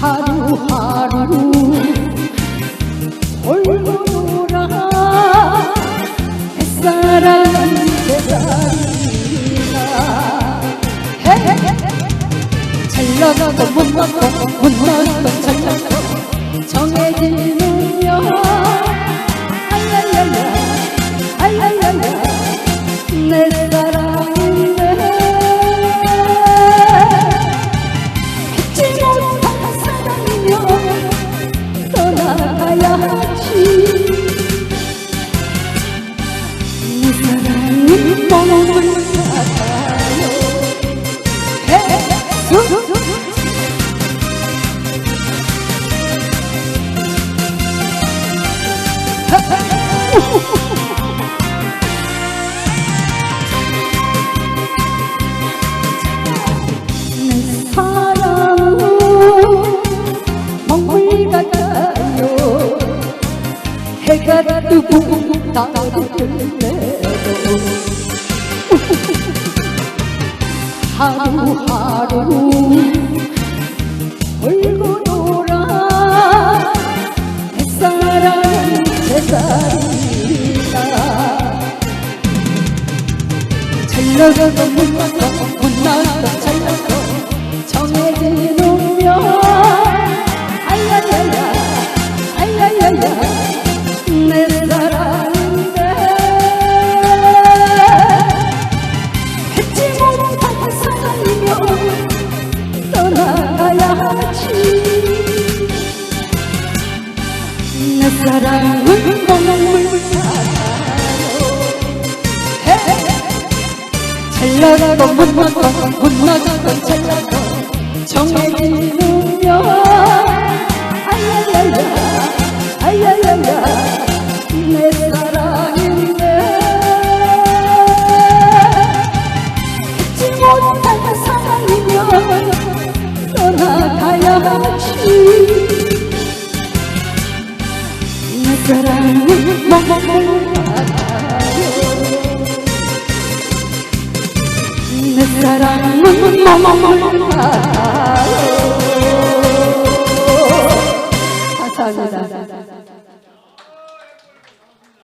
하루하루 홀로라 햇살은 햇살이다 잘나가도 못나고 못나고 잘나가고 정해 떠나 해가 뜨고 따뜻해도 하루하루 울고 돌아 햇사랑은 제살이다 잘 나가도 못나 사랑은 먹물 잘 나가고 못 나가고 못 나가고 잘 나가 정해지는요 아야야야 아야야야 내 사랑인데 잊지 못할 사랑이면 떠나가야 사랑은 뭐뭐뭐내 사랑은 뭐뭐뭐뭐뭐